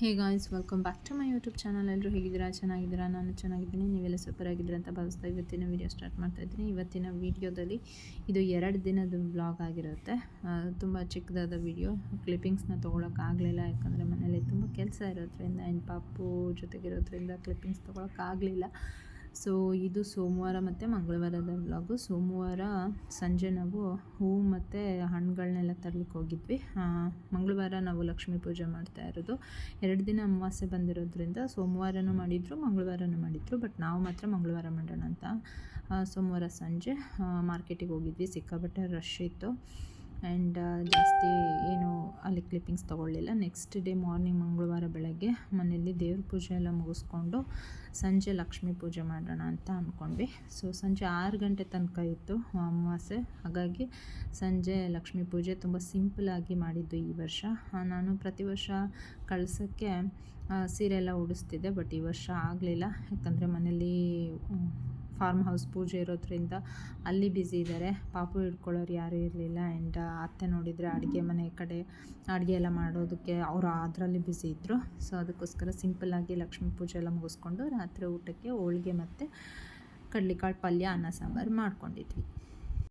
Hey guys, welcome back to my YouTube channel. ಎಲ್ಲರೂ ಹೇಗಿದ್ದೀರಾ? ಚೆನ್ನಾಗಿದ್ದೀರಾ? ನಾನು ಚೆನ್ನಾಗಿದ್ದೀನಿ. ನೀವೆಲ್ಲ ಸೂಪರ್ ಆಗಿದ್ದೀರಾ ಅಂತ ಭಾವಿಸ್ತಾ ಇವತ್ತಿನ ವೀಡಿಯೋ ಸ್ಟಾರ್ಟ್ ಮಾಡ್ತಾ ಇದ್ದೀನಿ. ಇವತ್ತಿನ ವೀಡಿಯೋದಲ್ಲಿ ಇದು ಎರಡು ದಿನದ ಬ್ಲಾಗ್ ಆಗಿರುತ್ತೆ. ತುಂಬ ಚಿಕ್ಕದಾದ ವೀಡಿಯೋ ಕ್ಲಿಪ್ಪಿಂಗ್ಸ್ನ ತೊಗೊಳಕ್ಕಾಗಲಿಲ್ಲ ಯಾಕಂದರೆ ಮನೇಲಿ ತುಂಬ ಕೆಲಸ ಇರೋದ್ರಿಂದ ಆ್ಯಂಡ್ ಪಾಪು ಜೊತೆಗಿರೋದ್ರಿಂದ ಕ್ಲಿಪ್ಪಿಂಗ್ಸ್ ತೊಗೊಳಕ್ಕಾಗಲಿಲ್ಲ ಸೊ ಇದು ಸೋಮವಾರ ಮತ್ತು ಮಂಗಳವಾರದ ಬ್ಲಾಗು ಸೋಮವಾರ ಸಂಜೆ ನಾವು ಹೂವು ಮತ್ತು ಹಣ್ಣುಗಳನ್ನೆಲ್ಲ ತರಲಿಕ್ಕೆ ಹೋಗಿದ್ವಿ. ಮಂಗಳವಾರ ನಾವು ಲಕ್ಷ್ಮೀ ಪೂಜೆ ಮಾಡ್ತಾ ಇರೋದು. ಎರಡು ದಿನ ಅಮಾವಾಸ್ಯೆ ಬಂದಿರೋದ್ರಿಂದ ಸೋಮವಾರನೂ ಮಾಡಿದರು, ಮಂಗಳವಾರನೂ ಮಾಡಿದರು, ಬಟ್ ನಾವು ಮಾತ್ರ ಮಂಗಳವಾರ ಮಾಡೋಣ ಅಂತ. ಸೋಮವಾರ ಸಂಜೆ ಮಾರ್ಕೆಟಿಗೆ ಹೋಗಿದ್ವಿ. ಸಿಕ್ಕಾಪಟ್ಟೆ ರಶ್ ಇತ್ತು. ಆ್ಯಂಡ್ ಜಾಸ್ತಿ ಅಲ್ಲಿ ಕ್ಲಿಪ್ಪಿಂಗ್ಸ್ ತೊಗೊಳ್ಳಿಲ್ಲ. ನೆಕ್ಸ್ಟ್ ಡೇ ಮಾರ್ನಿಂಗ್ ಮಂಗಳವಾರ ಬೆಳಗ್ಗೆ ಮನೆಯಲ್ಲಿ ದೇವ್ರ ಪೂಜೆ ಎಲ್ಲ ಮುಗಿಸ್ಕೊಂಡು ಸಂಜೆ ಲಕ್ಷ್ಮೀ ಪೂಜೆ ಮಾಡೋಣ ಅಂತ ಅಂದ್ಕೊಂಡ್ವಿ ಸೊ ಸಂಜೆ ಆರು ಗಂಟೆ ತನಕ ಇತ್ತು ಅಮಾವಾಸ್ಯೆ. ಹಾಗಾಗಿ ಸಂಜೆ ಲಕ್ಷ್ಮೀ ಪೂಜೆ ತುಂಬ ಸಿಂಪಲಾಗಿ ಮಾಡಿದ್ದು ಈ ವರ್ಷ. ನಾನು ಪ್ರತಿ ವರ್ಷ ಕಳ್ಸೋಕ್ಕೆ ಸೀರೆ ಎಲ್ಲ ಉಡಿಸ್ತಿದ್ದೆ ಬಟ್ ಈ ವರ್ಷ ಆಗಲಿಲ್ಲ. ಯಾಕಂದರೆ ಮನೇಲಿ ಫಾರ್ಮ್ ಹೌಸ್ ಪೂಜೆ ಇರೋದ್ರಿಂದ ಅಲ್ಲಿ ಬ್ಯುಸಿ ಇದ್ದಾರೆ ಪಾಪು ಹಿಡ್ಕೊಳ್ಳೋರು ಯಾರೂ ಇರಲಿಲ್ಲ ಆ್ಯಂಡ್ ಅತ್ತೆ ನೋಡಿದರೆ ಅಡುಗೆ ಮನೆ ಕಡೆ ಅಡುಗೆ ಎಲ್ಲ ಮಾಡೋದಕ್ಕೆ ಅವರು ಅದರಲ್ಲಿ ಬ್ಯುಸಿ ಇದ್ದರು ಸೊ ಅದಕ್ಕೋಸ್ಕರ ಸಿಂಪಲ್ಲಾಗಿ ಲಕ್ಷ್ಮೀ ಪೂಜೆ ಎಲ್ಲ ಮುಗಿಸ್ಕೊಂಡು ರಾತ್ರಿ ಊಟಕ್ಕೆ ಹೋಳಿಗೆ ಮತ್ತು ಕಡ್ಲಿಕಾಳು ಪಲ್ಯ, ಅನ್ನ ಸಾಂಬಾರು ಮಾಡ್ಕೊಂಡಿದ್ವಿ.